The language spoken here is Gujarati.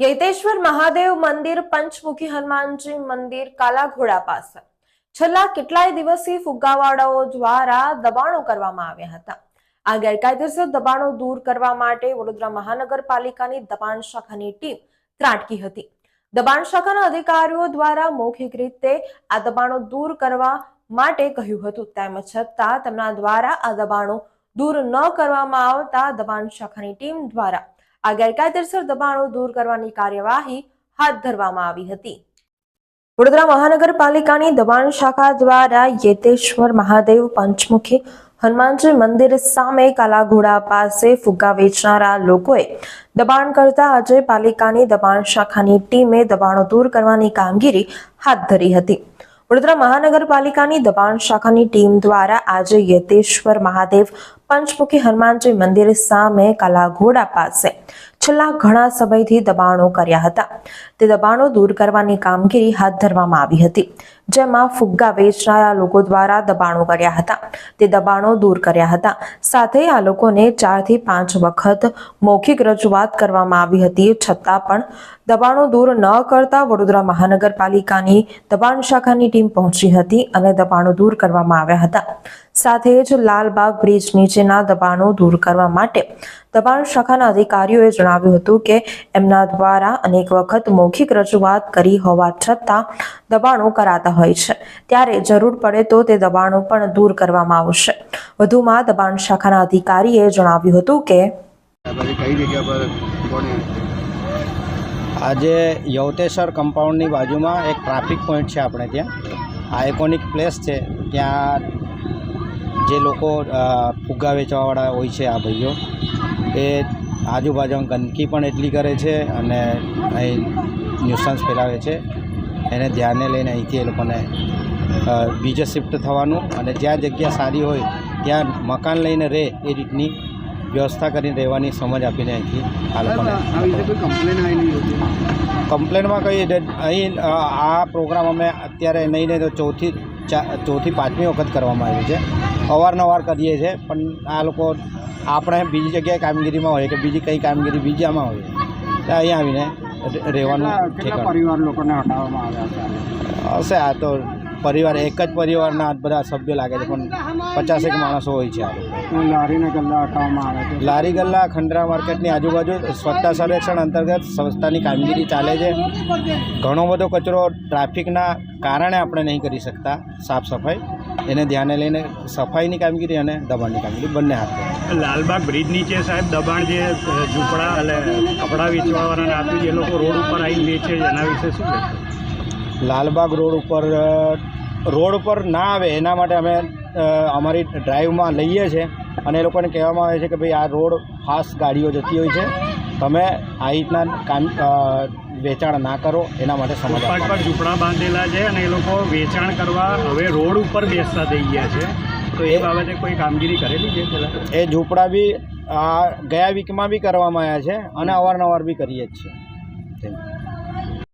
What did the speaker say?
યૈતેશ્વર મહાદેવ મંદિર પંચમુખી હનુમાનજી મંદિર કાલાઘોડા પાસે. છેલ્લા કેટલાય દિવસથી ફુગ્ગાવાળાઓ દ્વારા દબાણો કરવામાં આવ્યા હતા. આ ગેરકાયદેસર દબાણો દૂર કરવા માટે વડોદરા મહાનગરપાલિકાની દબાણ શાખાની ટીમ ત્રાટકી હતી. દબાણ શાખાના અધિકારીઓ દ્વારા મૌખિક રીતે આ દબાણો દૂર કરવા માટે કહ્યું હતું. તેમ છતાં તેમના દ્વારા આ દબાણો દૂર ન કરવામાં આવતા દબાણ શાખાની ટીમ દ્વારા આ ગેરકાયદેસર દબાણો દૂર કરવાની કાર્યવાહી હાથ ધરવામાં આવી હતી. વડોદરા મહાનગરપાલિકાની દબાણ શાખા દ્વારા યેતેશ્વર મહાદેવ પંચમુખી હનુમાનજી મંદિર સામે કાલાઘોડા પાસે ફુગ્ગા વેચનારા લોકોએ દબાણ કરતા આજે પાલિકાની દબાણ શાખાની ટીમે દબાણો દૂર કરવાની કામગીરી હાથ ધરી હતી. વડોદરા મહાનગરપાલિકાની દબાણ શાખાની ટીમ દ્વારા આજે યતેશ્વર મહાદેવ પંચમુખી હનુમાનજી મંદિર સામે કલાઘોડા પાસે છેલ્લા ઘણા સમયથી દબાણો કર્યા હતા. તે દબાણો દૂર કરવાની કામગીરી હાથ ધરવામાં આવી હતી. જેમાં ફુગ્ગા વેચનારા લોકો દ્વારા દબાણો કર્યા હતા. તે દબાણો દૂર કર્યા હતા. સાથે આ લોકોને ચારથી પાંચ વખત મૌખિક રજૂઆત કરવામાં આવી હતી. છતાં પણ દબાણો દૂર ન કરતા વડોદરા મહાનગરપાલિકાની દબાણ શાખાની ટીમ પહોંચી હતી અને દબાણો દૂર કરવામાં આવ્યા હતા. સાથે જ લાલબાગ બ્રિજ નીચેના દબાણો દૂર કરવા માટે દબાણ શાખાના અધિકારીઓએ જણાવ્યું હતું કે, એમના દ્વારા અનેક વખત મૌખિક રજૂઆત કરી હોવા છતાં દબાણો કરાતા હોય છે. ત્યારે જરૂર પડે તો તે દબાણો પણ દૂર કરવામાં આવશે. વધુમાં દબાણ શાખાના અધિકારીએ જણાવ્યું હતું કે આજે યવતેશ્વર કમ્પાઉન્ડની બાજુમાં એક ટ્રાફિક પોઈન્ટ છે આપણે ત્યાં. આઇકોનિક પ્લેસ છે. ત્યાં જે લોકો ફુગ્ગા વેચવાવાળા હોય છે આ ભાઈઓ એ આજુબાજુમાં ગંદકી પણ એટલી કરે છે અને અહીં ન્યુસન્સ ફેલાવે છે. એને ધ્યાને લઈને અહીંથી એ લોકોને બીજે શિફ્ટ થવાનું અને જ્યાં જગ્યા સારી હોય ત્યાં મકાન લઈને રહે એ રીતની વ્યવસ્થા કરીને રહેવાની સમજ આપીને અહીંથી આ લોકોને કમ્પ્લેનમાં કહીએ અહીં આ પ્રોગ્રામ અમે અત્યારે નહીં નહીં તો ચોથી ચોથી પાંચમી વખત કરવામાં આવ્યું છે. અવારનવાર કરીએ છીએ પણ આ લોકો આપણે બીજી જગ્યાએ કામગીરીમાં હોય કે બીજી કઈ કામગીરી બીજામાં હોય તો અહીં આવીને રહેવાનું કેટલા પરિવાર લોકોને હટાવવામાં આવ્યા હશે આ તો પરિવાર એક જ પરિવારના બધા સભ્યો લાગે છે પણ પચાસેક માણસો હોય છે આ લારીને ગલ્લા હટાવવામાં આવે છે? લારી ગલ્લા ખંડરા માર્કેટની આજુબાજુ સ્વચ્છતા સર્વેક્ષણ અંતર્ગત સંસ્થાની કામગીરી ચાલે છે. ઘણો બધો કચરો ટ્રાફિકના કારણે આપણે નહીં કરી શકતા સાફ સફાઈ. એને ધ્યાને લઈને સફાઈની કામગીરી અને દબાણની કામગીરી બંને હાથ. લાલબાગ બ્રિજ નીચે સાહેબ દબાણ જે ઝૂંપડા એટલે કપડાં વેચવાવાળાને આપ્યું એ લોકો રોડ ઉપર આવીને વેચે છે એના વિશે શું કહેશો? લાલબાગ રોડ ઉપર રોડ ઉપર ના આવે એના માટે અમે અમારી ડ્રાઈવમાં લઈએ છીએ અને એ લોકોને કહેવામાં આવે છે કે ભાઈ આ રોડ ફાસ્ટ ગાડીઓ જતી હોય છે. તમે આ રીતના કામ વેચાણ ના કરો એના માટે સમજ પર ઝૂંપડા બાંધેલા છે અને એ લોકો વેચાણ કરવા હવે રોડ ઉપર બેસતા થઈ ગયા છે. તો એ બાબતે કોઈ કામગીરી કરેલી છે પેલા? એ ઝૂંપડા બી આ ગયા વીકમાં બી કરવામાં આવ્યા છે અને અવારનવાર બી કરીએ જ છીએ.